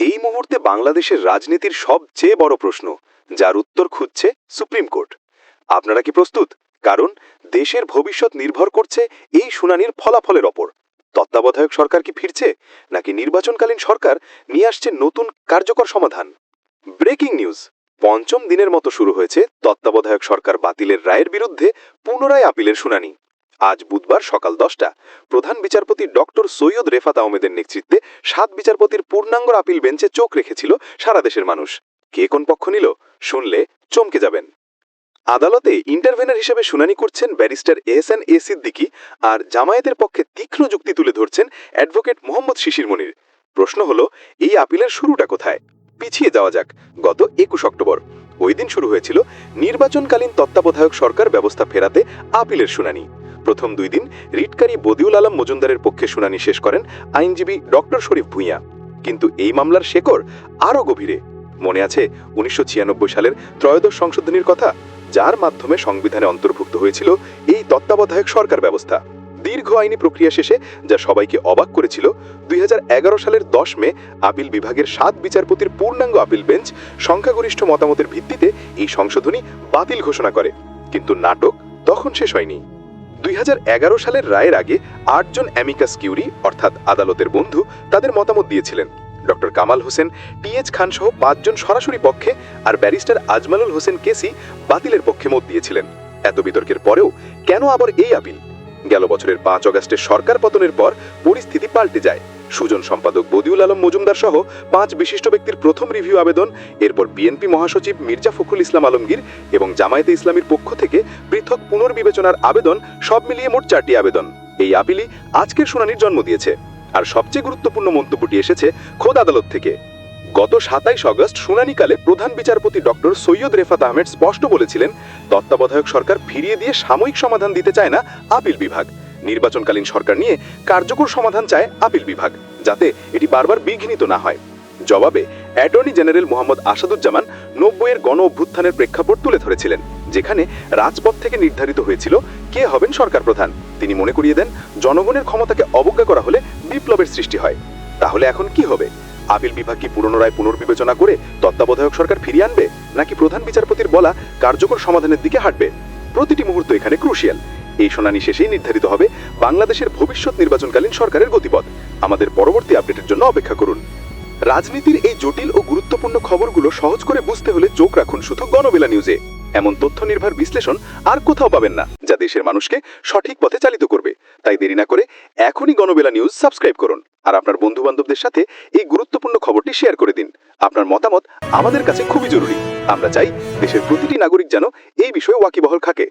এই মুহূর্তে বাংলাদেশের রাজনীতির সবচেয়ে বড় প্রশ্ন, যার উত্তর খুঁজছে সুপ্রিম কোর্ট। আপনারা কি প্রস্তুত? কারণ দেশের ভবিষ্যৎ নির্ভর করছে এই শুনানির ফলাফলের ওপর। তত্ত্বাবধায়ক সরকার কি ফিরছে, নাকি নির্বাচনকালীন সরকার নিয়ে আসছে নতুন কার্যকর সমাধান? Breaking news. পঞ্চম দিনের মতো শুরু হয়েছে তত্ত্বাবধায়ক সরকার বাতিলের রায়ের বিরুদ্ধে পুনরায় আপিলের শুনানি। আজ বুধবার সকাল দশটা, প্রধান বিচারপতি ডক্টর সৈয়দ রেফাত আহমেদের নেতৃত্বে সাত বিচারপতির পূর্ণাঙ্গ আপিল বেঞ্চে চোখ রেখেছিল সারা দেশের মানুষ। কে কোন পক্ষ নিল? শুনলে চমকে যাবেন। আদালতে ইন্টারভেনার হিসেবে শুনানি করছেন ব্যারিস্টার এহসান এ সিদ্দিকী আর জামায়াতের পক্ষে তীক্ষ্ণ যুক্তি তুলে ধরছেন অ্যাডভোকেট মোহাম্মদ শিশির মনির। প্রশ্ন হলো, এই আপিলের শুরুটা কোথায়? পিছিয়ে যাওয়া যাক, গত একুশ অক্টোবর। ওই দিন শুরু হয়েছিল নির্বাচনকালীন তত্ত্বাবধায়ক সরকার ব্যবস্থা ফেরাতে আপিলের শুনানি। প্রথম দুই দিন রিটকারী বদিউল আলম মজুমদারের পক্ষে শুনানি শেষ করেন আইনজীবী ডক্টর শরীফ ভূঁইয়া। কিন্তু এই মামলার শেকড় আরও গভীরে। মনে আছে উনিশশো ছিয়ানব্বই সালের ত্রয়োদশ সংশোধনীর কথা, যার মাধ্যমে সংবিধানে অন্তর্ভুক্ত হয়েছিল এই তত্ত্বাবধায়ক সরকার ব্যবস্থা। দীর্ঘ আইনি প্রক্রিয়া শেষে যা সবাইকে অবাক করেছিল, দুই হাজার এগারো সালের দশ মে আপিল বিভাগের সাত বিচারপতির পূর্ণাঙ্গ আপিল বেঞ্চ সংখ্যাগরিষ্ঠ মতামতের ভিত্তিতে এই সংশোধনী বাতিল ঘোষণা করে। কিন্তু নাটক তখন শেষ হয়নি। দুই সালের রায়ের আগে আটজন অ্যামিকাস কিউরি, অর্থাৎ আদালতের বন্ধু, তাদের মতামত দিয়েছিলেন। ডক্টর কামাল হোসেন টিএচ খান সহ পাঁচজন সরাসরি পক্ষে আর ব্যারিস্টার আজমালুল হোসেন কেসি বাতিলের পক্ষে মত দিয়েছিলেন। এত বিতর্কের পরেও কেন আবার এই আপিল? গেল বছরের পাঁচ অগাস্টে সরকার পতনের পর পরিস্থিতি পাল্টে যায়। সুজন সম্পাদক বদিউল আলম মজুমদার সহ পাঁচ বিশিষ্ট ব্যক্তির প্রথম রিভিউ আবেদন, এরপর বিএনপি মহাসচিব মির্জা ফখরুল ইসলাম আলমগীর এবং জামায়াতে ইসলামীর পক্ষ থেকে পৃথক পুনর্বিবেচনার আবেদন, সব মিলিয়ে মোট চারটি আবেদন। এই আপিলই আজকের শুনানির জন্ম দিয়েছে। আর সবচেয়ে গুরুত্বপূর্ণ মন্তব্যটি এসেছে খোদ আদালত থেকে। গত সাতাইশ অগস্ট শুনানিকালে প্রধান বিচারপতি ডক্টর সৈয়দ রেফাত আহমেদ স্পষ্ট বলেছিলেন, তত্ত্বাবধায়ক সরকার ফিরিয়ে দিয়ে সাময়িক সমাধান দিতে চায় না আপিল বিভাগ। নির্বাচনকালীন সরকার নিয়ে কার্যকর সমাধান চায় আপিল বিভাগ, যাতে এটি বারবার বিঘ্নিত না হয়। জবাবে, অ্যাটর্নি জেনারেল মোহাম্মদ আসাদুজ্জামান নব্বইয়ের গণ অভ্যুত্থানের প্রেক্ষাপট তুলে ধরেছিলেন, যেখানে রাজপথ থেকে নির্ধারিত হয়েছিল কে হবেন সরকার প্রধান। তিনি মনে করিয়ে দেন, জনগণের ক্ষমতাকে অবজ্ঞা করা হলে বিপ্লবের সৃষ্টি হয়। তাহলে এখন কি হবে? আপিল বিভাগ কি পুনরায় পুনর্বিবেচনা করে তত্ত্বাবধায়ক সরকার ফিরিয়ে আনবে, নাকি প্রধান বিচারপতির বলা কার্যকর সমাধানের দিকে হাঁটবে? প্রতিটি মুহূর্ত এখানে ক্রুশিয়াল। এই শুনানি শেষেই নির্ধারিত হবে বাংলাদেশের ভবিষ্যৎ নির্বাচনকালীন সরকারের গতিপথ। আমাদের পরবর্তী আপডেটের জন্য অপেক্ষা করুন। রাজনীতির এই জটিল ও গুরুত্বপূর্ণ খবরগুলো সহজ করে বুঝতে হলে চোখ রাখুন শুধু গণবেলা নিউজে। এমন তথ্য নির্ভর বিশ্লেষণ আর কোথাও পাবেন না, যা দেশের মানুষকে সঠিক পথে চালিত করবে। তাই দেরি না করে এখনই গণবেলা নিউজ সাবস্ক্রাইব করুন আর আপনার বন্ধু বান্ধবদের সাথে এই গুরুত্বপূর্ণ খবরটি শেয়ার করে দিন। আপনার মতামত আমাদের কাছে খুবই জরুরি। আমরা চাই দেশের প্রতিটি নাগরিক যেন এই বিষয়ে ওয়াকিবহল থাকে